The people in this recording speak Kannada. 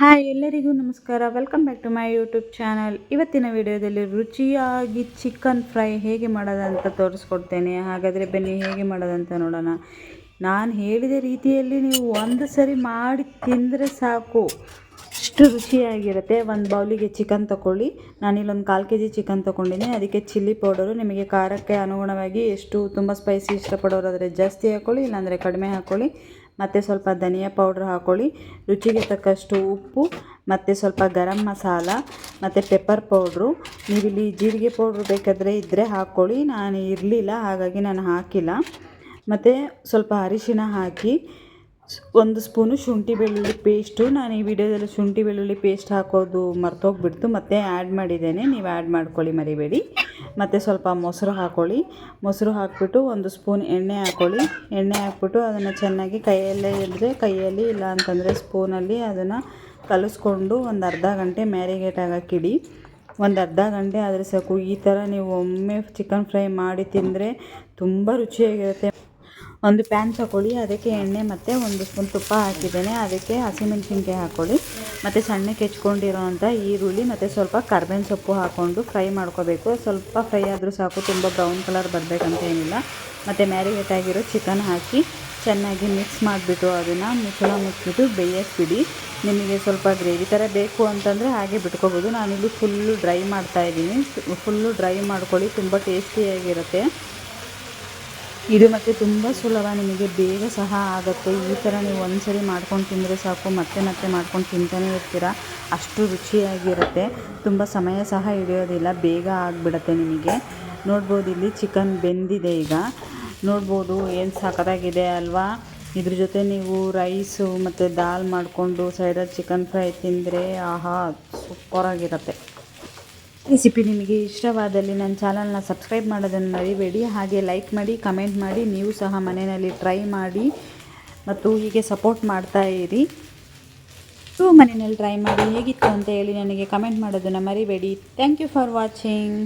ಹಾಯ್ ಎಲ್ಲರಿಗೂ ನಮಸ್ಕಾರ. Welcome back to my YouTube channel ಇವತ್ತಿನ ವಿಡಿಯೋದಲ್ಲಿ ರುಚಿಯಾಗಿ ಚಿಕನ್ ಫ್ರೈ ಹೇಗೆ ಮಾಡೋದಂತ ತೋರಿಸ್ಕೊಡ್ತೇನೆ. ಹಾಗಾದರೆ ಬನ್ನಿ ಹೇಗೆ ಮಾಡೋದಂತ ನೋಡೋಣ. ನಾನು ಹೇಳಿದ ರೀತಿಯಲ್ಲಿ ನೀವು ಒಂದು ಸರಿ ಮಾಡಿ ತಿಂದರೆ ಸಾಕು. ಅಷ್ಟು ರುಚಿಯಾಗಿರುತ್ತೆ. ಒಂದು ಬೌಲಿಗೆ ಚಿಕನ್ ತೊಗೊಳ್ಳಿ ನಾನಿಲ್ಲೊಂದು ಕಾಲು ಕೆ ಜಿ ಚಿಕನ್ ತೊಗೊಂಡಿದ್ದೀನಿ ಅದಕ್ಕೆ ಚಿಲ್ಲಿ ಪೌಡರು ನಿಮಗೆ ಖಾರಕ್ಕೆ ಅನುಗುಣವಾಗಿ ಎಷ್ಟು ತುಂಬ ಸ್ಪೈಸಿ ಇಷ್ಟಪಡೋರಾದರೆ ಜಾಸ್ತಿ ಹಾಕ್ಕೊಳ್ಳಿ ಇಲ್ಲಾಂದರೆ ಕಡಿಮೆ ಹಾಕ್ಕೊಳ್ಳಿ ಮತ್ತು ಸ್ವಲ್ಪ ಧನಿಯಾ ಪೌಡ್ರ್ ಹಾಕ್ಕೊಳ್ಳಿ ರುಚಿಗೆ ತಕ್ಕಷ್ಟು ಉಪ್ಪು, ಮತ್ತು ಸ್ವಲ್ಪ ಗರಂ ಮಸಾಲ, ಮತ್ತು ಪೆಪ್ಪರ್ ಪೌಡ್ರು. ನೀವಿಲ್ಲಿ ಜೀರಿಗೆ ಪೌಡ್ರ್ ಬೇಕಾದರೆ ಇದ್ದರೆ ಹಾಕ್ಕೊಳ್ಳಿ ನಾನು ಇರಲಿಲ್ಲ, ಹಾಗಾಗಿ ನಾನು ಹಾಕಿಲ್ಲ. ಮತ್ತು ಸ್ವಲ್ಪ ಅರಿಶಿನ ಹಾಕಿ, ಒಂದು ಸ್ಪೂನು ಶುಂಠಿ ಬೆಳ್ಳುಳ್ಳಿ ಪೇಸ್ಟು. ನಾನು ಈ ವಿಡಿಯೋದಲ್ಲಿ ಶುಂಠಿ ಬೆಳ್ಳುಳ್ಳಿ ಪೇಸ್ಟ್ ಹಾಕೋದು ಮರ್ತೋಗ್ಬಿಡ್ತು, ಮತ್ತೆ ಆ್ಯಡ್ ಮಾಡಿದ್ದೇನೆ. ನೀವು ಆ್ಯಡ್ ಮಾಡ್ಕೊಳ್ಳಿ ಮರಿಬೇಡಿ. ಮತ್ತು ಸ್ವಲ್ಪ ಮೊಸರು ಹಾಕ್ಕೊಳ್ಳಿ ಮೊಸರು ಹಾಕಿಬಿಟ್ಟು ಒಂದು ಸ್ಪೂನ್ ಎಣ್ಣೆ ಹಾಕ್ಕೊಳ್ಳಿ ಎಣ್ಣೆ ಹಾಕ್ಬಿಟ್ಟು ಅದನ್ನು ಚೆನ್ನಾಗಿ ಕೈಯಲ್ಲೇ ಇದ್ದರೆ ಕೈಯಲ್ಲಿ ಇಲ್ಲ ಅಂತಂದರೆ ಸ್ಪೂನಲ್ಲಿ ಅದನ್ನು ಕಲಿಸ್ಕೊಂಡು ಒಂದು ಅರ್ಧ ಗಂಟೆ ಮ್ಯಾರಿಗೇಟ್ ಆಗೋಕ್ಕಿಡಿ. ಒಂದು ಅರ್ಧ ಗಂಟೆ ಆದರೆ ಸಾಕು. ಈ ಥರ ನೀವು ಒಮ್ಮೆ ಚಿಕನ್ ಫ್ರೈ ಮಾಡಿ ತಿಂದರೆ ತುಂಬ ರುಚಿಯಾಗಿರುತ್ತೆ. ಒಂದು ಪ್ಯಾನ್ ತಗೊಳ್ಳಿ. ಅದಕ್ಕೆ ಎಣ್ಣೆ ಮತ್ತು ಒಂದು ಸ್ಪೂನ್ ತುಪ್ಪ ಹಾಕಿದ್ದೇನೆ. ಅದಕ್ಕೆ ಹಸಿಮೆಣಸಿನ್ಕಾಯಿ ಹಾಕ್ಕೊಳ್ಳಿ ಮತ್ತು ಸಣ್ಣಕ್ಕೆ ಹೆಚ್ಕೊಂಡಿರೋವಂಥ ಈರುಳ್ಳಿ, ಮತ್ತು ಸ್ವಲ್ಪ ಕರ್ಬೇವಿನ ಸೊಪ್ಪು ಹಾಕ್ಕೊಂಡು ಫ್ರೈ ಮಾಡ್ಕೋಬೇಕು. ಸ್ವಲ್ಪ ಫ್ರೈ ಆದರೂ ಸಾಕು, ತುಂಬ ಬ್ರೌನ್ ಕಲರ್ ಬರಬೇಕಂತ ಏನಿಲ್ಲ. ಮತ್ತು ಮ್ಯಾರಿನೇಟ್ ಆಗಿರೋ ಚಿಕನ್ ಹಾಕಿ ಚೆನ್ನಾಗಿ ಮಿಕ್ಸ್ ಮಾಡಿಬಿಟ್ಟು ಅದನ್ನು ಮುಚ್ಚಳ ಮುಚ್ಚಿಬಿಟ್ಟು ಬೇಯಕ್ಕೆ ಬಿಡಿ ನಿಮಗೆ ಸ್ವಲ್ಪ ಗ್ರೇವಿ ಥರ ಬೇಕು ಅಂತಂದರೆ ಹಾಗೆ ಬಿಟ್ಕೋಬೋದು. ನಾನಿಲ್ಲಿ ಫುಲ್ಲು ಡ್ರೈ ಮಾಡ್ತಾಯಿದ್ದೀನಿ ಫುಲ್ಲು ಡ್ರೈ ಮಾಡ್ಕೊಳ್ಳಿ, ತುಂಬ ಟೇಸ್ಟಿಯಾಗಿರುತ್ತೆ ಇದು ಮತ್ತು ತುಂಬ ಸುಲಭ, ನಿಮಗೆ ಬೇಗ ಸಹ ಆಗುತ್ತೆ. ಈ ಥರ ನೀವು ಒಂದ್ಸರಿ ಮಾಡ್ಕೊಂಡು ತಿಂದರೆ ಸಾಕು, ಮತ್ತೆ ಮತ್ತೆ ಮಾಡ್ಕೊಂಡು ತಿಂತಾನೆ ಇರ್ತೀರ? ಅಷ್ಟು ರುಚಿಯಾಗಿರುತ್ತೆ. ತುಂಬ ಸಮಯ ಸಹ ಹಿಡಿಯೋದಿಲ್ಲ, ಬೇಗ ಆಗಿಬಿಡತ್ತೆ ನಿಮಗೆ. ನೋಡ್ಬೋದು ಇಲ್ಲಿ ಚಿಕನ್ ಬೆಂದಿದೆ ಈಗ. ನೋಡ್ಬೋದು ಏನು ಸಖತ್ತಾಗಿದೆ ಅಲ್ವಾ? ಇದ್ರ ಜೊತೆ ನೀವು ರೈಸು ಮತ್ತು ದಾಲ್ ಮಾಡಿಕೊಂಡು ಸೈಡಲ್ಲಿ ಚಿಕನ್ ಫ್ರೈ ತಿಂದರೆ ಆಹಾ, ಸೂಪರಾಗಿರುತ್ತೆ. ರೆಸಿಪಿ ನಿಮಗೆ ಇಷ್ಟವಾದಲ್ಲಿ ನನ್ನ ಚಾನಲ್ನ ಸಬ್ಸ್ಕ್ರೈಬ್ ಮಾಡೋದನ್ನು ಮರಿಬೇಡಿ. ಹಾಗೆ ಲೈಕ್ ಮಾಡಿ, ಕಮೆಂಟ್ ಮಾಡಿ, ನೀವು ಸಹ ಮನೆಯಲ್ಲಿ ಟ್ರೈ ಮಾಡಿ ಮತ್ತು ಹೀಗೆ ಸಪೋರ್ಟ್ ಮಾಡ್ತಾ ಇರಿ. ಸೊ ಮನೆಯಲ್ಲಿ ಟ್ರೈ ಮಾಡಿ, ಹೇಗಿತ್ತು ಅಂತ ಹೇಳಿ ನನಗೆ ಕಮೆಂಟ್ ಮಾಡೋದನ್ನು ಮರಿಬೇಡಿ. Thank you for watching.